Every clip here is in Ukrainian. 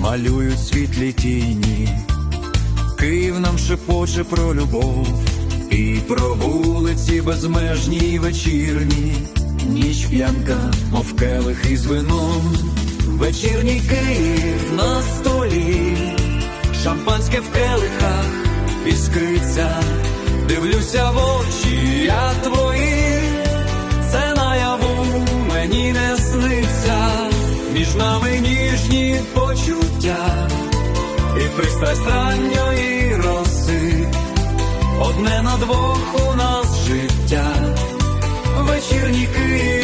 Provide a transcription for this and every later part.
малюють світлі тіні. Київ нам шепоче про любов і про вулиці безмежні вечірні, ніч п'янка, мов келих із вином, вечірній Київ на столі, шампанське в келихах іскриться, дивлюся в очі, я твої, нами ніжні почуття і пристрасть ранньої роси, одне на двох у нас життя, вечірні Київ,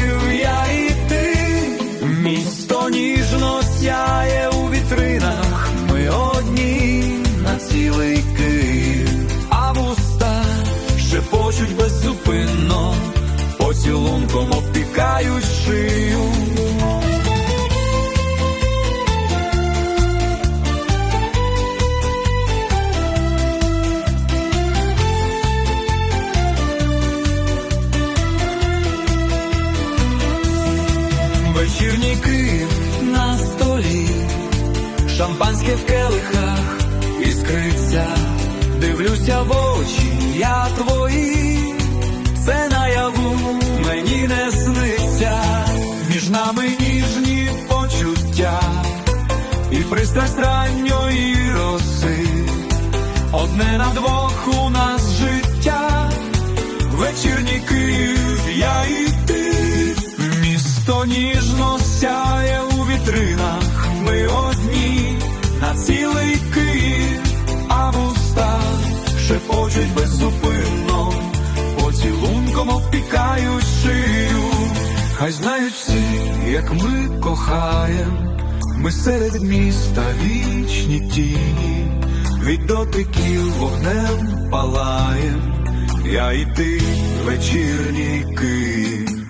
Вечірній на столі, шампанське в келихах іскриться, дивлюся в очі, я твої, це наяву мені не сниться, між нами ніжні почуття. І пристрасть ранньої роси, одне на двох у нас життя, шепочуть беззупинно, поцілунком обпікають шию, хай знають всі, як ми кохаєм, ми серед міста вічні тіні, від дотиків вогнем палаєм, я і ти, вечірній Київ.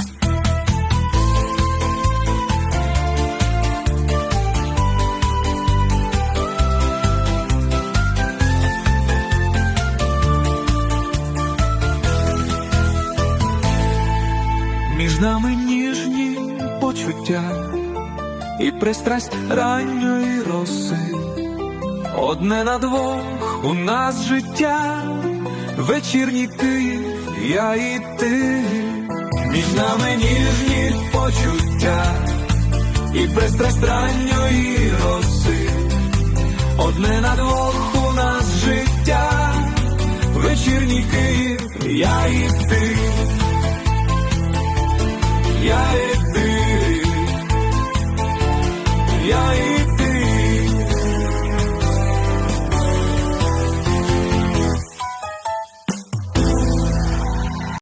Нами ніжні почуття і пристрасть ранньої роси. Одне на двох у нас життя, вечірній Київ, я і ти, між нами ніжні почуття і пристрасть ранньої роси. Одне на двох у нас життя, вечірній Київ, я і ти. Yeah.